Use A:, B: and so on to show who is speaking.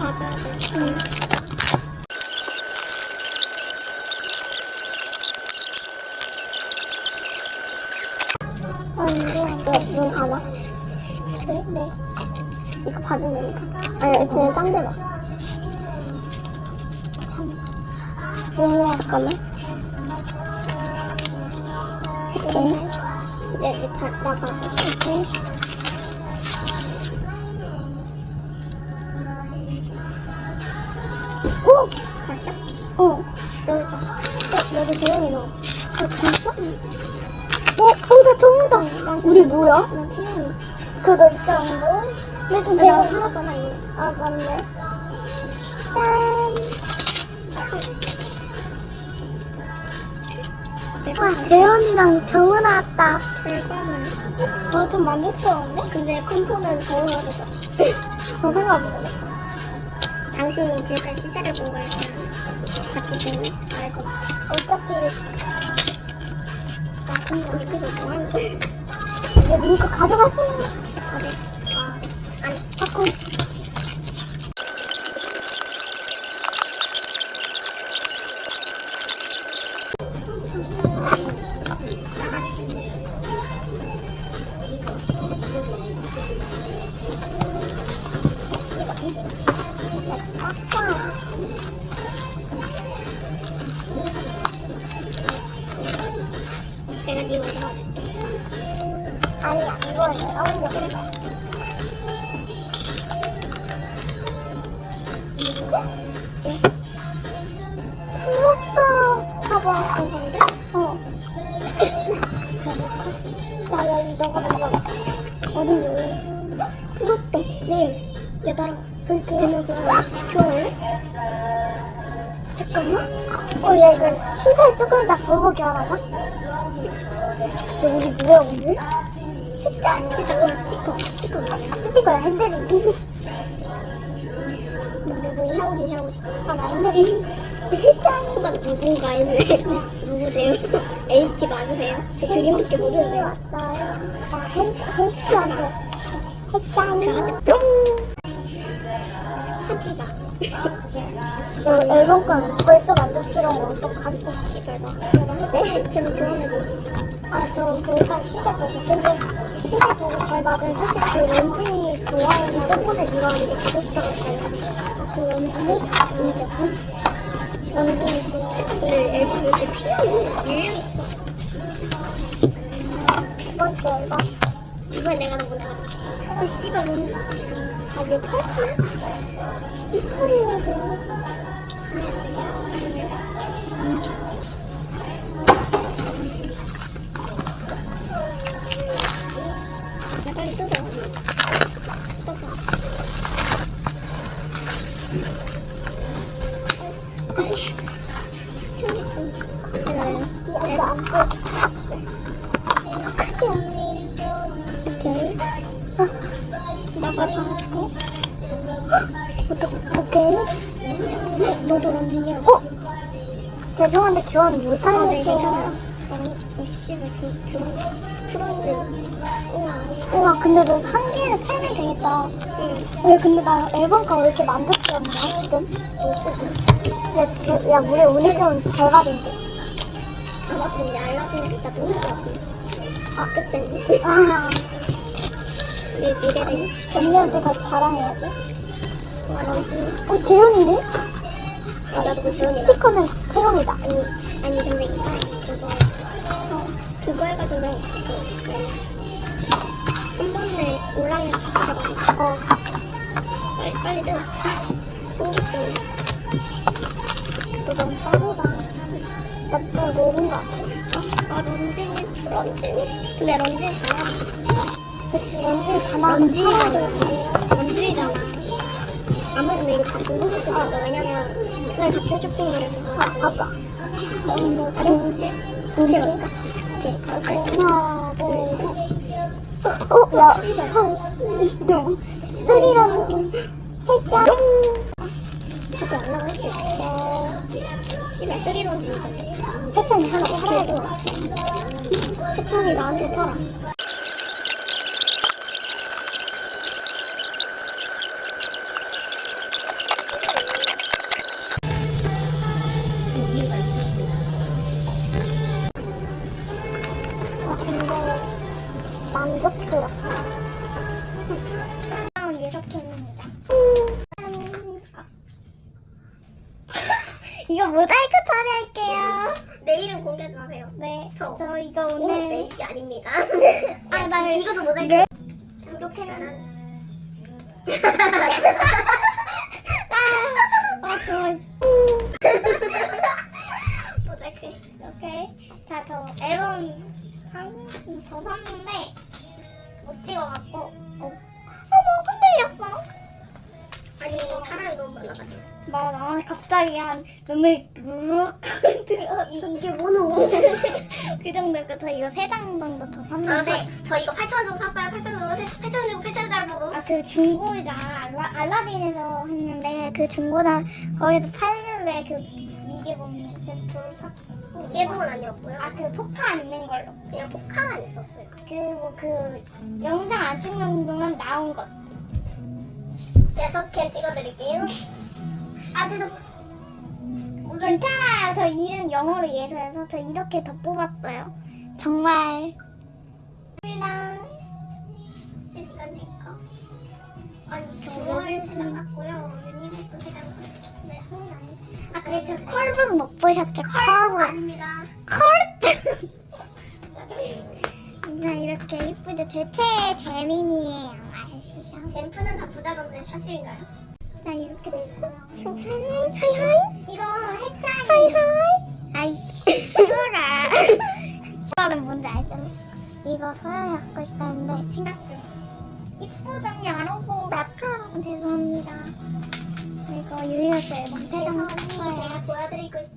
A: 아, 이거 눈 감아. 네, 네. 이거 봐주면 되니까. 아니, 그냥 딴데 봐. 음, 잠깐만. 오케이. 이제 잘 나가서. 오케이. 어, 여기 재현이 넣었어. 아, 진짜? 어, 어, 나 정우다. 우리 뭐야? 난 태연이. 그거 정우? 내좀 내가 팔았잖아, 이거. 아, 맞네. 짠! 와, 재현이랑 정우 나왔다. 결과물. 어, 좀 만족스러운데? 근데 컴포는 정우가 줬어. 저 생각보다. 당신이 제가 시세를 본걸 봤기 때문에 말해줘. 어차피 나 근데 이거 뭐하는데? 야, 누가 가져가시는 어디? 아, 아니, 자꾸. 아빠. 내가 네 옷을 가줄게. 아니야, 이거 내가 먼저 그려봐. 부럽다. 봐봐, 이건데? 어. 자, 여기 너가 봐봐. 어딘지 모르겠어. 부럽다. 네. 야, 나랑 불? 잠깐만. 어, 야, 이거 시세 조금 더 보고. 시... 야, 우리 뭐야, 오늘? 짠! 잠깐만, 스티커. 스티커. 스티커야, 핸드링. 누구 샤오지, 샤오지. 아, 나 핸드링. 짠! 수가 누군가 했네. 누구세요? NCT 맞으세요? 저 드림밖에 모르는데. 왔어요. 아, NCT 왔어요. 짠! 그 하지 뿅! 하지 마. 너 앨범권 벌써 만족스러운 거 어떡하지? 어, 씨발, 나. 네? 제발 교환해봐. 아, 저 그니까 시대 보고. 근데 시대 보고 잘 맞은 솔직히 그 런쥔이 좋아해서 저번에 네가 이거 갖고 싶다고 했잖아. 그 런쥔이? 인정. 좋아해. 근데 앨범 왜 이렇게 필요해? 유명했어. 두 번째 앨범. 이번에 내가 너 먼저 가줄게. 아, 씨발, 런쥔. 아, 왜 팔지? 이천이라고. 어떡- 오케이. 너도 런쥔이야. 어? 죄송한데 교환 못하는 어, 네, 괜찮아. 아니, 어, 씨발, 두, 두, 트런지. 우와. 우와, 근데 너 한 개를 팔면 되겠다. 응. 왜 근데 나 앨범가 왜 이렇게 만족스럽냐, 지금? 야, 지, 야, 우리 오늘 좀잘 받은데. 아, 맞아. 근데 알라딘 이따 또 올것 같은데. 아, 그치? 아. 우리 미래를 언니한테 더 자랑해야지. 어, 재현이네? 아, 나도 그 재현이. 스티커는 태영이다. 아니, 아니, 근데 이상해. 그거. 어, 그거 해가지고. 한 번에 올라오면 다시 해봐. 어. 빨리, 빨리 뜯어. 공기증. 너 너무 빠르다. 나좀 노른 거 같아. 아, 아, 런쥔이 런쥔. 근데 런쥔 싶지. 그치, 런쥔 가만히 런쥔이잖아. 아마 근데 이거 다쓸 수도 있어. 왜냐면 그날 같이 쇼핑을 해서. 아, 봐봐. 아, 동시에? 동시에 갈까? 오케이. 하나, 둘, 셋. 어, 어, 야, 씨발. 너 쓰리런지 해자. 하지 않나 했지? 어, 씨발 쓰리런지. 해찬이 하나 팔아야죠. 해찬이 나한테 팔아. 이거 모자이크 처리할게요.
B: 내일은 공개하지 마세요.
A: 네,
B: 저-
A: 저 이거
B: 오늘
A: 오늘
B: 메이크 아닙니다.
A: 아, 나
B: 이것도 모자이크.
A: 네.
B: 하면
A: 아, 좋아.
B: 모자이크.
A: 오케이. 자, 저 앨범 한더 샀는데 못 찍어갖고. 어.
B: 사람이 너무 많아가지고.
A: 맞아. 갑자기 한 눈물 루룩 들어.
B: 이, 이게 뭐노?
A: 그 정도고 저 이거 세 장 정도 더
B: 아,
A: 샀는데.
B: 저, 저 이거 8천 원 정도 샀어요. 8천 원 정도 8천 원 주고 8천 원짜리 보고.
A: 아, 그 중고자 알라, 알라딘에서 했는데 그 중고자 거기서 팔길래 그 미개봉 그래서 저를 샀고.
B: 예봉은 아니었고요.
A: 아, 그 포카 있는 걸로.
B: 그냥 포카만 있었어요.
A: 그리고 그 영상 안 찍는 동안 나온 것.
B: 여섯 개 찍어드릴게요. 아 죄송.
A: 괜찮아요. 저 이름 영어로 예서해서 저 이렇게 더 뽑았어요. 정말.
B: 시간 제 거. 아니 세장 같고요. 유니버스 같고요. 네 손이 아니.
A: 아, 그래, 저 컬분 못 보셨죠? 컬분.
B: 아닙니다.
A: 컬! 자, 이렇게 이쁘죠? 제 최애 재민이에요.
B: 젠프는 다 부자던데 사실인가요?
A: 자, 이렇게 돼 있고요. 하이 하이. 이거 핵자리. 하이 하이. 아이씨, 싫어라. 싫어는 뭔지 알잖아. 이거 소연이 갖고 싶다는데 생각 좀. 이쁘던 여러분. 마카롱 죄송합니다. 이거 유리였어요. 앨범 세장
B: 언니 제가 보여드리고 싶